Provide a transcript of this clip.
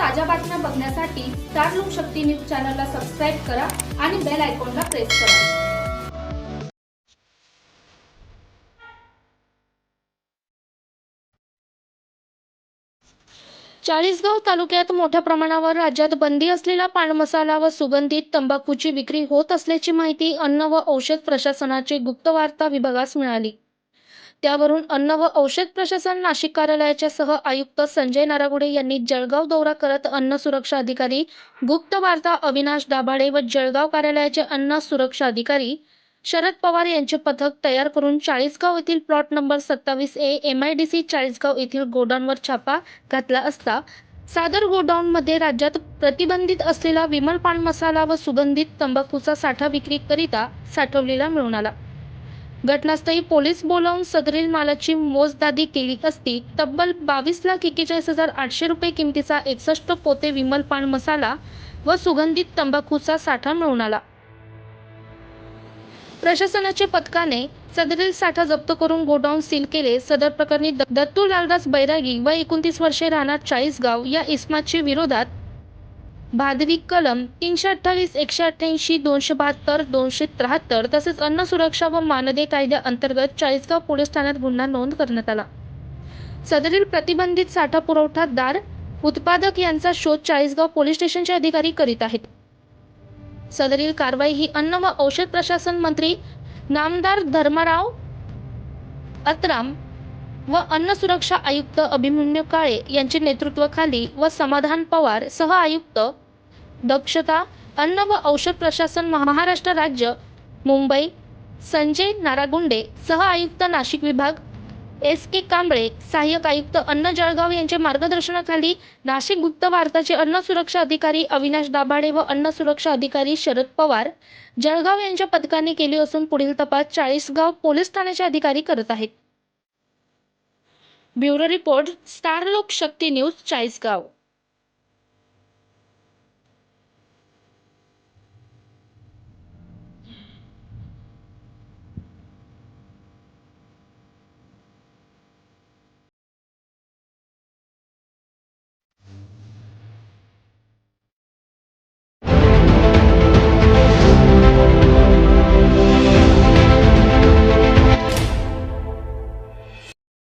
ताज्या बातम्या बघण्यासाठी स्टार लोकशक्ती न्यूज चॅनलला सबस्क्राईब करा आणि बेल आयकॉनला प्रेस करा. चाळीसगाव तालुक्यात मोठ्या प्रमाणावर राज्यात बंदी असलेला पानमसाला व सुगंधित तंबाखूची विक्री होत असल्याची माहिती अन्न व औषध प्रशासनाची गुप्तवार्ता विभागास मिळाली. त्यावरून अन्न व औषध प्रशासन नाशिक कार्यालयाच्या सह आयुक्त संजय नारागुडे यांनी जळगाव दौरा करत अन्न सुरक्षा अधिकारी गुप्त वार्ता अविनाश दाभाडे व जळगाव कार्यालयाचे अन्न सुरक्षा अधिकारी शरद पवार यांचे पथक तयार करून चाळीसगाव येथील प्लॉट नंबर सत्तावीस A M I D C Chalisgaon येथील गोडाऊनवर छापा घातला असता सादर गोडाऊनमध्ये राज्यात प्रतिबंधित असलेला विमल पान मसाला व सुगंधित तंबाखूचा साठा विक्रीकरिता साठवलेला मिळून आला. घटनास्थळी पोलीस बोलावून सदरील मालाची मोजदादी केली असती. तब्बल बावीस लाख एक्केचाळीस हजार आठशे रुपये किमतीचा एकसष्ट पोते विमल पान मसाला व सुगंधित तंबाखूचा साठा मिळून आला. प्रशासनाच्या पथकाने सदरील साठा जप्त करून गोडाऊन सील केले. सदर प्रकरणी दत्तू लालदास बैरागी व एकोणतीस वर्षे राहणार चाळीसगाव या इस्माची विरोधात भादवी कलम तीनशे अठ्ठावीस एकशे अठ्ठ्याऐंशी दोनशे बहात्तर दोनशे त्र्याहत्तर तसेच अन्न सुरक्षा व मानदे कायद्याअंतर्गत चाळीसगाव पोलीस ठाण्यात गुन्हा नोंद करण्यात आला. सदरील प्रतिबंधित साठा पुरवठादार उत्पादक यांचा शोध चाळीसगाव पोलीस स्टेशनचे अधिकारी करीत आहेत. सदरील कारवाई ही अन्न व औषध प्रशासन मंत्री नामदार धर्मराव अत्राम व अन्न सुरक्षा आयुक्त अभिमन्यू काळे यांच्या नेतृत्वाखाली व समाधान पवार सह आयुक्त दक्षता अन्न व औषध प्रशासन महाराष्ट्र राज्य मुंबई संजय नारागुंडे सह आयुक्त नाशिक विभाग एस के कांबळे सहाय्यक आयुक्त अन्न जळगाव यांच्या मार्गदर्शनाखाली नाशिक गुप्त वार्ताचे अन्न सुरक्षा अधिकारी अविनाश दाभाडे व अन्न सुरक्षा अधिकारी शरद पवार जळगाव यांच्या पथकाने केली असून पुढील तपास चाळीसगाव पोलीस ठाण्याचे अधिकारी करत आहेत. Bureau report star Lokshakti news Chalisgaon.